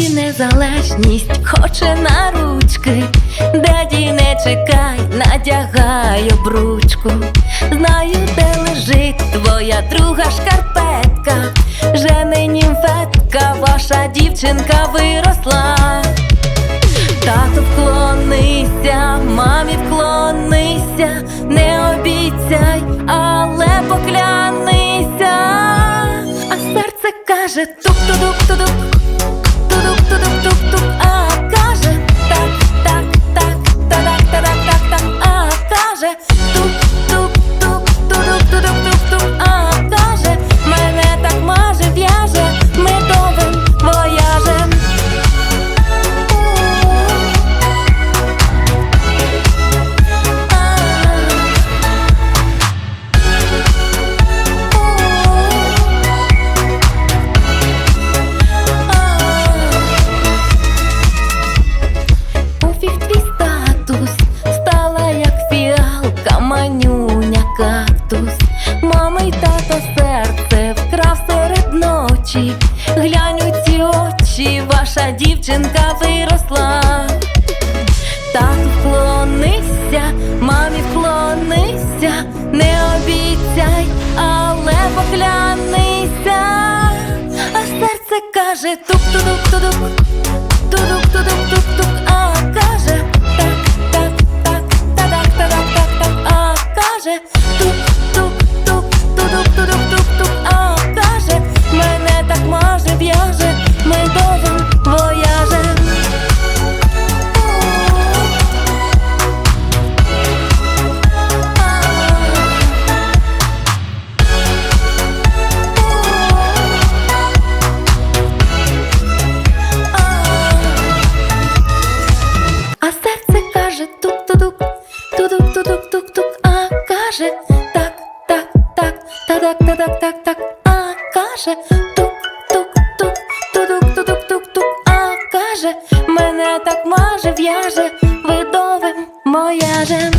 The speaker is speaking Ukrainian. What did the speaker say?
незалежність хоче на ручки, Даді не чекай, надягай обручку. Знаю, де лежить твоя друга шкарпетка, Жени німфетка, ваша дівчинка виросла. Тату вклонися, мамі вклонися, не обіцяй, але поклянися. А серце каже 嘟嘟嘟嘟啊 Мама й тато серце вкрав серед ночі. Глянь у ці очі, ваша дівчинка виросла. Тату вклонися, мамі вклонися, не обіцяй, але поклянися. А серце каже тук-тудук-тудук, тудук-тудук-тук-тук, так, так, так, так, так, а каже, тук, тук, тук, тудук, тудук, тук, тук, а каже, мене так маже, в'яже, видовим мояжем.